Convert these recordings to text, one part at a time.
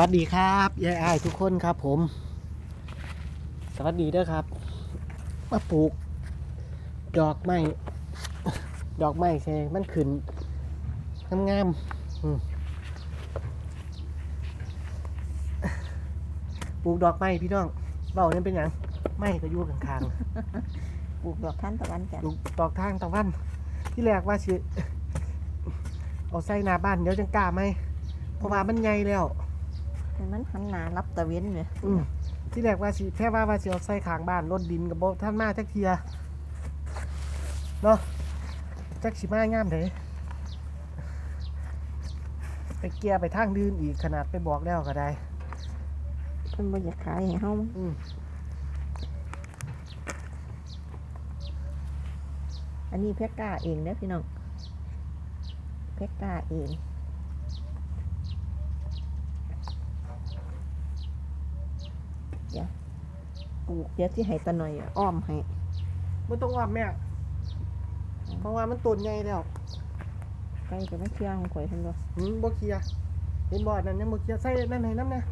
วัสดีครับยายอายทุกคนครับผม สวัสดีเด้อครับมาปลูก ดอกไม้ดอกไม้แซงมันขึ้นงามๆอืมปลูกดอกไม้พี่น้องเบาเนี่ยเป็นหยังไม้ก็อยู่ข้างๆปลูกดอกทานตะวันจ้ะลูกดอกทางตะวัน ที่แรกว่าสิเอาใส่หน้าบ้านเดี๋ยวจังกล้าไหมเพราะว่ามันใหญ่แล้ว ให้มันหันหน้ารับตะเวนเนี่ยอืมที่แรกว่าสิแค่ว่าว่าสิเอาใส่ข้างบ้านรถดินกับบ่ท่านมาจักเทียเนาะจักสิมางามเด้ไปเกียร์ไปทางดืนอีกขนาดไปบอกแล้วก็ได้ เพิ่นบ่อยากขายให้เฮาอืมอันนี้เพชรกล้าเองเด้อพี่น้องเพชรกล้าเองเดี๋ยว ปลูกเดี๋ยวที่ให้ตาหน่อยอะอ้อมให้บ่ต้องว่าแม่เพราะว่ามันต้นใหญ่แล้วใกล้จะไม่เชื่อของข่อยทั้งตัวหืมบ่เคลียร์เห็นบ่อันนั้นยังบ่เคลียร์ใส่นั่นให้น้ำนะ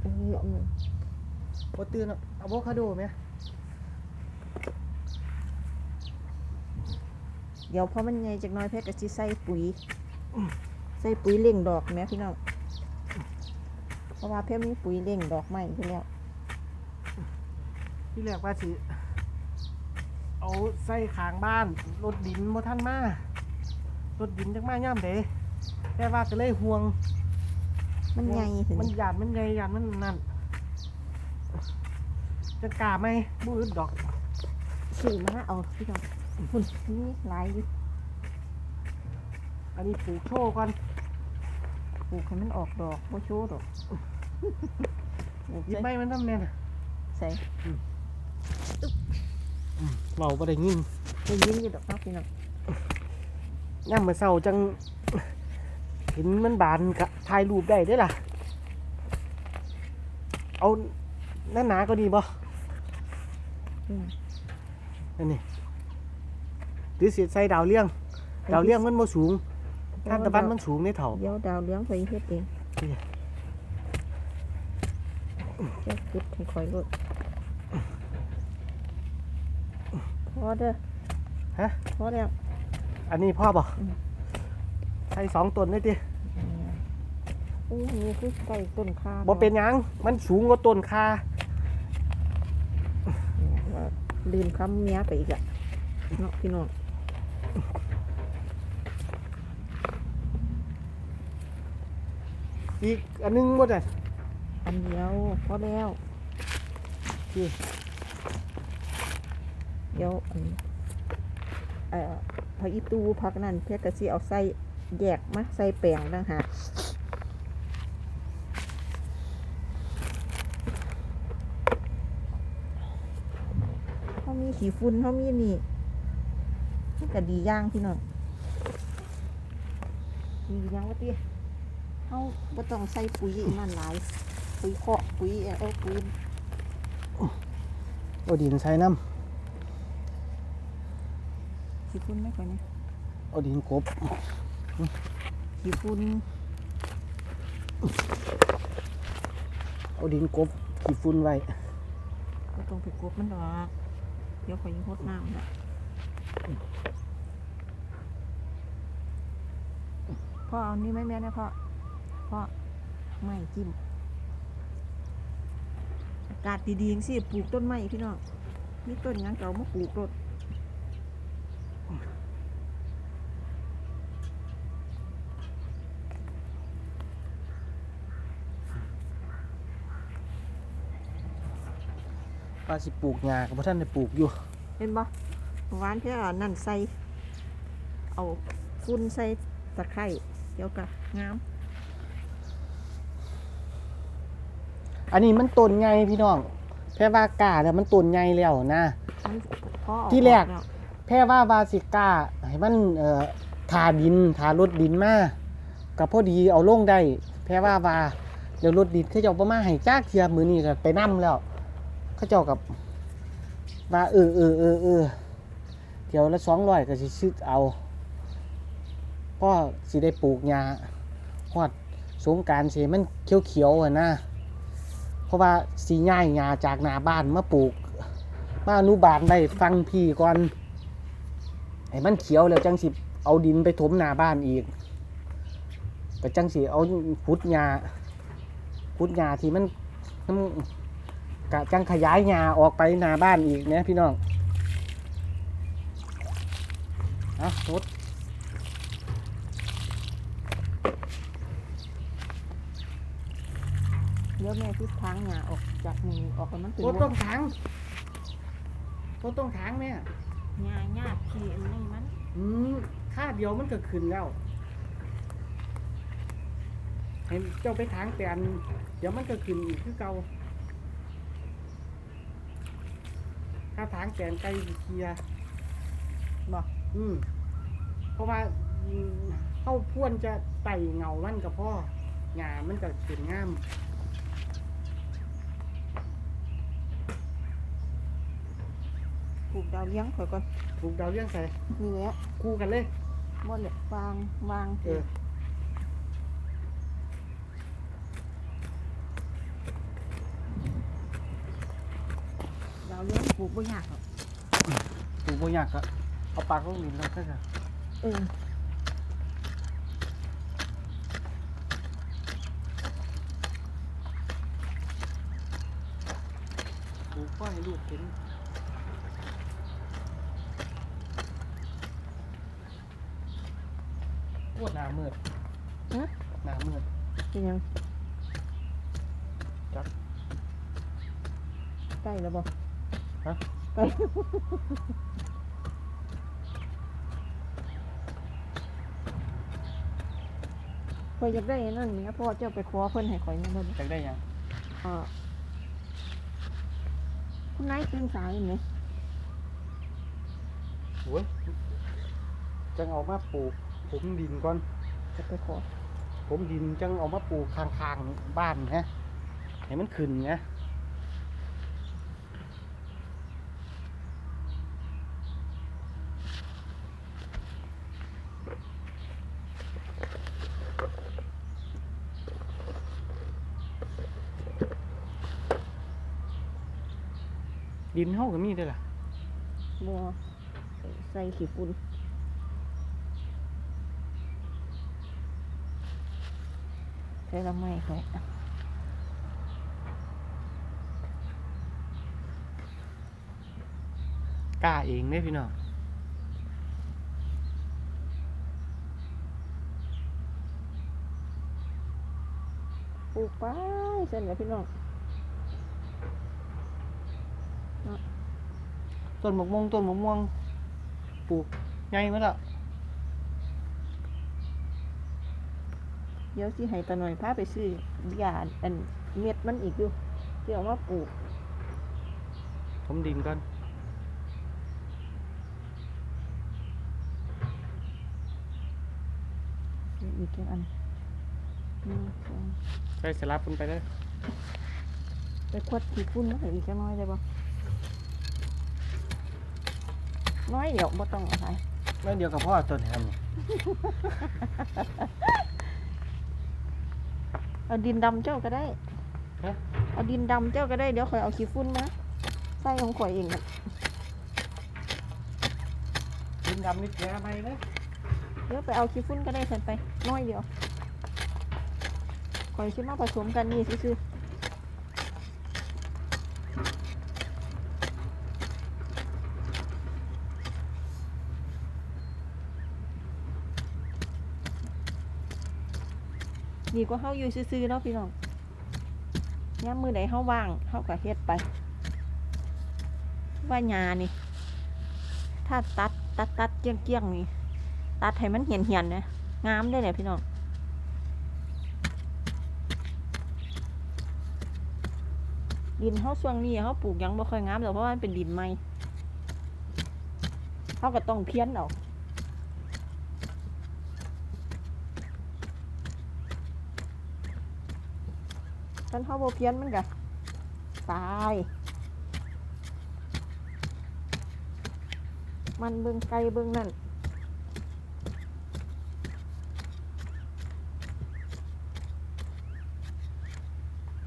เออเออบ่ตื่นอะอะโวคาโดไหมเดี๋ยวพอมันใหญ่จักหน้อยเพชรก็สิใส่ปุ๋ย ใส่ปุ๋ยเล่งดอกแหม่พี่น้องเพราะว่าเพชรมีปุ๋ยเล่งดอกไม้ไปแล้ว ที่แรกว่าสิเอาใส่ข้างบ้านรถดินบ่ทันมารถดินจักมาย่ามเด้แต่ว่าก็เลยห่วง มันใหญ่ถึงมันหยาดมันใหญ่หยาดมันนั่นจะกล้าไหมบ่อึดดอกซื้อมาเอาพี่น้องคุณนี่หลายอยู่อันนี้ปลูกโชว์ก่อนปลูกให้มันออกดอกบ่โชว์ดอกปลูกหยิบใส่ใบมันนำแน่น่ะใส่ เว้าบ่ได้ยินได้ยินอยู่ดอกเนาะพี่น้องย่ามมื้อเช้าจัง เห็นมันบานก็ถ่ายรูปได้เด้อล่ะ เอาหน้าหนาก็ดีบ่อืมอันนี้หรือสิใส่ดาวเลี้ยง ดาวเลี้ยงมันบ่สูงทานตะวันมันสูงในเถ่าเดี๋ยวดาวเลี้ยงไปเฮ็ดเองนี่เจ้ากุดให้คอยรด พอเด้อฮะ พอแล้ว อันนี้พ่อบ่อืม ใส่สองต้นได้ติโอ้โหคือใส่ต้นคาบ่เป็นหยัง มันสูงกว่าต้นคาว่าลืมคำเมียไปอีกอะเนาะพี่น้องอีกอันหนึงบ่ได้อันเดียวพอแล้วนี่ เดี๋ยวอันเอ่อผักอีตูผักนั่นเพื่อกะสิเอาใส่แยกมาใส่แป้งต่างหากเขามีขี้ฝุ่นเขามีนี่มันก็ดีย่างพี่น้องดีย่างว่าติเขาบ่ต้องใส่ปุ๋ยมันหลายปุ๋ยเคาะปุ๋ยเออปุ๋ยโอาดินใส่น้ำ ขี้ฝุ่นไม่ค่อยนะำเอาดินกบขี้ฝุ่นเอาดินกบขี้ฝุ่นไว้ก็ต้องไปกบมันดอกเดี๋ยวคอยยิงหดน้ำนะพ่อเอานี่ไหมแม่นะพ่อพ่อไม่จิ้มอากาศดีๆจังสิปลูกต้นไม้พี่น้องมีต้นหยังเก่ามาปลูกรถ ว่าสิปลูกหญ้าก็บ่ทันได้ปลูกอยู่เห็นบ่เมื่อวานเพื่อนั่นใส่ เอาฟุ้นใส่ตะไคร้เดี๋ยวกะงาม อันนี้มันต้นใหญ่พี่น้องแพร่ว่ากล้าแล้วมันต้นใหญ่แล้วนะ มันพอเอาที่แรกออล้วแพร่ว่าวาสิก้าให้มันเอ่อทาดินทารถดินมากับพอดีเอาลงได้ แพร่ว่าว่าเดี๋ยวรถดินเขาเจ้าประมาให้จ้าเทียมือนี้ก็ไปนํแล้ว เขาเจ้ากับว่าเออเออเออเออเดี๋ยวละสองร้อยก็สิซื้อเอาพ่อสิได้ปลูกหญ้าฮอดสงการเสียมันเขียวๆอะนะเพราะว่าสีง่ายงาจากหน้าบ้านมาปลูก มาอนุบาลได้ฟังพี่ก่อนไอ้มันเขียวแล้วจังสิเอาดินไปถมหน้าบ้านอีกก็จังสิเอาพุดหญ้าพุดหญ้าที่มันมัน กะจังขยายหญ้าออกไปหน้าบ้านอีกนะพี่น้องเอารถเดี๋ยวแม่ทิศทางหญ้าออกจากนี่ออกไปมันเป็นรถต้องถังรถต้องถังเนี่ยหญ้าหญ้าขี้อันนี้มันอืมค่าเดียวมันก็ขึ้นแล้วเห็นเจ้าไปทางแปลนเดี๋ยวมันก็ขึ้นอีกคือเก่า ถ้าทางแปลนไกลเคลียร์บอกอืมเพราะว่าอืมเข้าพ่วนจะไต่เงามันกับพ่อหญ้ามันก็เป็นงามปลูกดาวเลี้ยงข่อยก่อนปลูกดาวเรื่องใส่นี่แหละคู่กันเลยบ่เลยวางวางเออ ดาวเลี้ยง ปลูกบ่ยากหรอกปลูกบ่ยากก็เอาปากลงดินแล้วก็จะเออปลูกก็ให้ลูกเห็นปวดหน้ามืดฮะหน้ามืดเป็นยังจับใกล้แล้วบ่ ฮะใกล้ข่อยอยากได้อันนั่นเนี่ยพ่อเจ้าไปขอเพิ่นให้ข่อยนั่นเด้ออยากได้หยังเอ่อคุณนายตื่นสายไหมโอ้ยจังเอามาปลูกผมดินก่อน จะไปขอผมดินจังเอามาปลูกข้างๆบ้านนะให้มันขึ้นนะ ดินเฮาก็มีเด้อล่ะบัวใส่ขี้ฝุ่นใส่ละไม่ข่อยกล้าเองเด้พี่น้องปลูกไปเส้นกับพี่น้อง ต้นมะม่วงต้นมะม่วงปลูกใหญ่มาแล้วเดี๋ยวสิให้ตาหน่อยพาไปซื้อยาอันเม็ดมันอีกอยู่ที่เอามาปลูกผมดินก่อนอีกแค่อันหนึ่งสองใส่สลับกันไปเลยไปควัดขี้ฝุ่นมาให้อีกแค่น้อยได้ปะ น้อยเดี๋ยวบ่ต้องเอาไปแล้วเดียวกับพ่อต้นแฮมนี่เอาดินดำเจ้าก็ได้ฮะเอาดินดำเจ้าก็ได้เดี๋ยวข่อยเอาขี้ฝุ่นมาใส่ของข่อยเองน่ะดินดำนี่แกไปเลยเดี๋ยวไปเอาขี้ฝุ่นก็ได้ฉันไปน้อยเดียวข่อยชิมาผสมกันนี่ซื่อ ดีกว่าเฮาอยู่ซื่อๆเนาะพี่น้องย่ามมือใดเฮาว่างเฮาก็เฮ็ดไป ว่าหญ้านี่ ถ้าตัดตัดตัดเกี้ยงเกี้ยงๆนี่ ตัดให้มันเหียนเหียนนะงามได้เลยพี่น้องดินเขาช่วงนี้เขาปลูกยังบ่ค่อยงามหรอกเพราะว่ามันเป็นดินใหม่เขาก็ต้องเพี้ยนเอา คันเขาบ่เพี้ยนมันก็ตาย มันเบิ่งไกลเบิ่งนั่น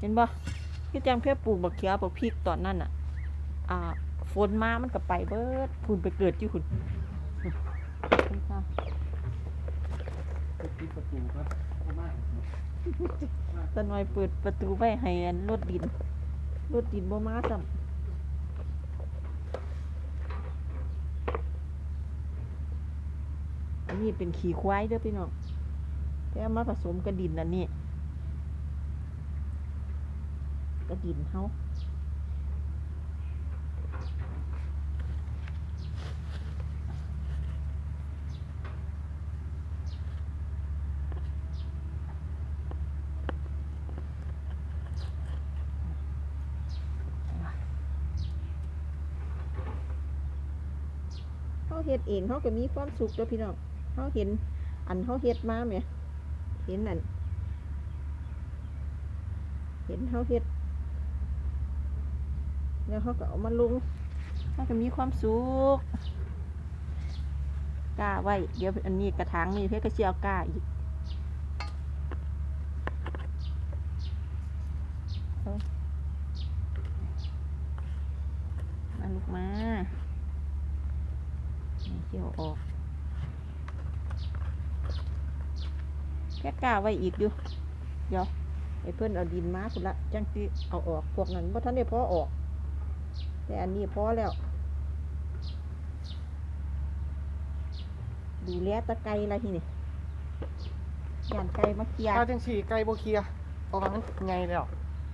เห็นบ่คือจังเพื่อปลูกบักเขียวบักพริกตอนนั้นอะ อ่าฝนมามันก็ไปเบิดพุ่นไปเกิดที่คุณค่ะปิดประตูครับ ตะนอยเปิดประตูไว้ให้อันรถดินรถดินบ่มาซ้ำอันนี้เป็นขี่ควายเด้อพี่น้องแต่เอามาผสมกับดินอันนี้กับดินเฮา เขาเฮ็ดเองเขาก็มีความสุขเด้อพี่น้องเขาเห็น อันเขาเฮ็ดมาไหมเห็นอันเห็นเขาเฮ็ดแล้วเขาก็เอามาลงเขาก็มีความสุขกล้าไว้ เดี๋ยวอันนี้กระถางนี่เพื่อก็เชียวกล้าอีกอามาลูกมา เกี่ยวออกแค่กล้าไว้อีกอยู่ เดี๋ยวไอ้เพื่อนเอาดินมาสุดละจังที่เอาออกพวกนั้นเพราะท่านได้พอออก แต่อันนี้พอแล้ว ดูแลตะไคร้ละทีนี่ย่านไก่มาเคลียร์ถ้าจังสี่ไก่บ่เคลียร์เพราะว่ามันไงแล้ว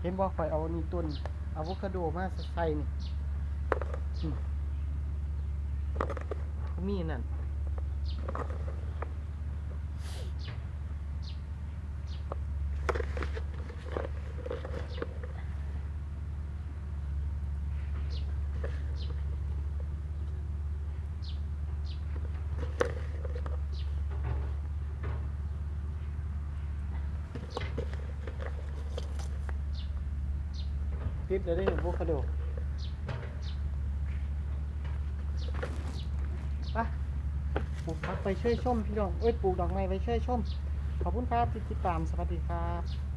เห็นบ่ข่อยเอานี่ต้นอะโวคาโดมาใส่นี่อืม ก็มีนั่นติดเลยได้อะโวคาโดไปปลูกผัก ไปช่วยชมพี่น้องเอ้ยปลูกดอกไม้ไปช่วยชมขอบคุณครับที่ติดตามสวัสดีครับ